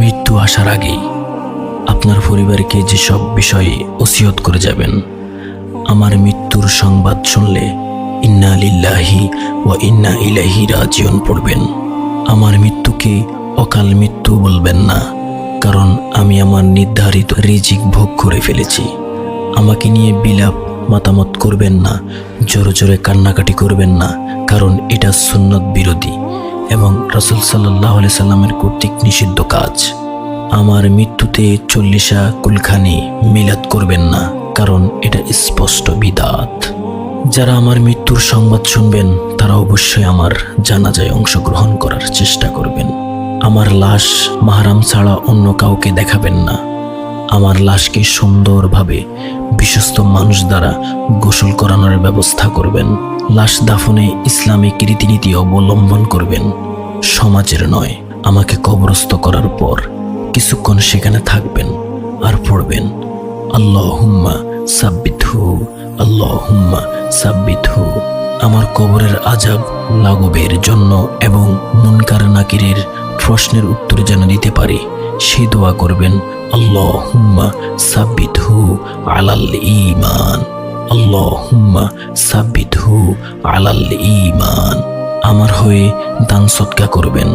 মৃত্যু আসার আগেই আপনার পরিবারকে যেসব বিষয়ে ওসিয়ত করে যাবেন, আমার মৃত্যুর সংবাদ শুনলে ইন্না লিল্লাহি ও ইন্না ইলাহি রাজিয়ন পড়বেন। আমার মৃত্যুকে অকাল মৃত্যু বলবেন না, কারণ আমি আমার নির্ধারিত রিজিক ভোগ করে ফেলেছি। আমাকে নিয়ে বিলাপ মতামত করবেন না, জোরে জোরে কান্নাকাটি করবেন না, কারণ এটা সুন্নত বিরোধী। এবং রসুল সাল্লাহ আলি সাল্লামের কর্তৃক নিষিদ্ধ কাজ। আমার মৃত্যুতে চল্লিশা কুলখানি মিলাদ করবেন না, কারণ এটা স্পষ্ট বিদাত। যারা আমার মৃত্যুর সংবাদ শুনবেন, তারা অবশ্যই আমার জানাজায় অংশগ্রহণ করার চেষ্টা করবেন। আমার লাশ মাহারাম ছাড়া অন্য কাউকে দেখাবেন না। আমার লাশকে সুন্দরভাবে বিশ্বস্ত মানুষ দ্বারা গোসল করানোর ব্যবস্থা করবেন। লাশ দাফনে ইসলামিক রীতিনীতি অবলম্বন করবেন। সমাজের নয়, আমাকে কবরস্থ করার পর কিছুক্ষণ সেখানে থাকবেন আর পড়বেন। আল্লাহ হুম্মা সাব্বিথু আল্লাহ হুম্মা সাব্বিত হু আমার কবরের আজাব লাঘবের জন্য এবং মুনকার নাকিরের প্রশ্নের উত্তর যেন দিতে পারি, সে দোয়া করবেন আল্লাহ হুম্মা সাব্বিত হু আলাল ইমান আল্লাহ হুম্মা সাব্বিথু আলাল ইমান আমার হয়ে দান সৎকা করবেন।